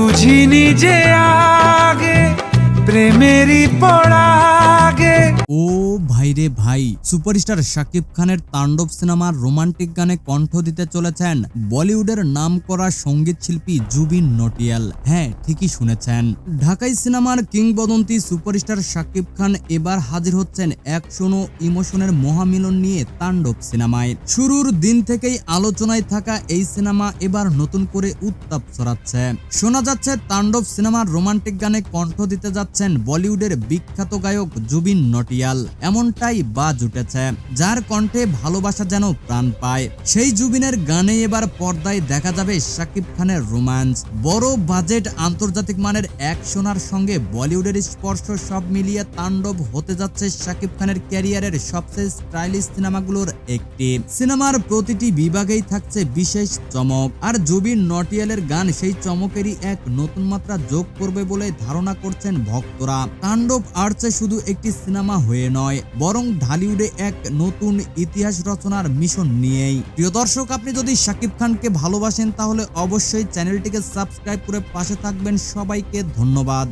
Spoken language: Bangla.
বুঝিনি যে আগে প্রেমেরই পড়াগে ও ভাইরে ভাই। সুপারস্টার শাকিব খানের তাণ্ডব সিনেমার রোমান্টিক গানে কণ্ঠ দিতে চলেছেন বলিউডের নাম করা সংগীত শিল্পী জুবিন নটিয়াল। হ্যাঁ ঠিকই শুনেছেন। ঢাকাই সিনেমার কিংবদন্তি সুপারস্টার শাকিব খান এবার হাজির হচ্ছেন অ্যাকশন ও ইমোশনের মহামিলন নিয়ে তাণ্ডব সিনেমায়। শুরুর দিন থেকেই আলোচনায় থাকা এই সিনেমা এবার নতুন করে উত্তাপ ছড়াচ্ছে। শোনা যাচ্ছে, তাণ্ডব সিনেমার রোমান্টিক গানে কণ্ঠ দিতে যাচ্ছেন বলিউডের বিখ্যাত গায়ক জুবিন নটিয়াল। এমনটাই বাজ উঠেছে, যার কণ্ঠে ভালোবাসা যেন প্রাণ পায়। সেই জুবিনের গানে এবার পর্দায় দেখা যাবে শাকিব খানের রোমান্স বড় বাজেট আন্তর্জাতিক মানের অ্যাকশনার সঙ্গে বলিউডের স্পর্শ সব মিলিয়ে তাণ্ডব হতে যাচ্ছে শাকিব খানের ক্যারিয়ারের সবচেয়ে স্টাইলিশ সিনেমাগুলোর একটি। সিনেমার প্রতিটি বিভাগেই থাকছে বিশেষ চমক, আর জুবিন নটিয়ালের গান সেই চমকেরই এক নতুন মাত্রা যোগ করবে বলে ধারণা করছেন ভক্তরা। তাণ্ডব আর্টসে শুধু একটি সিনেমা হয়ে নয় বরং ঢালিউডে এক নতুন ইতিহাস রচনার মিশন নিয়েই। প্রিয় দর্শক, আপনি যদি শাকিব খানকে ভালোবাসেন, তাহলে অবশ্যই চ্যানেলটিকে সাবস্ক্রাইব করে পাশে থাকবেন। সবাইকে ধন্যবাদ।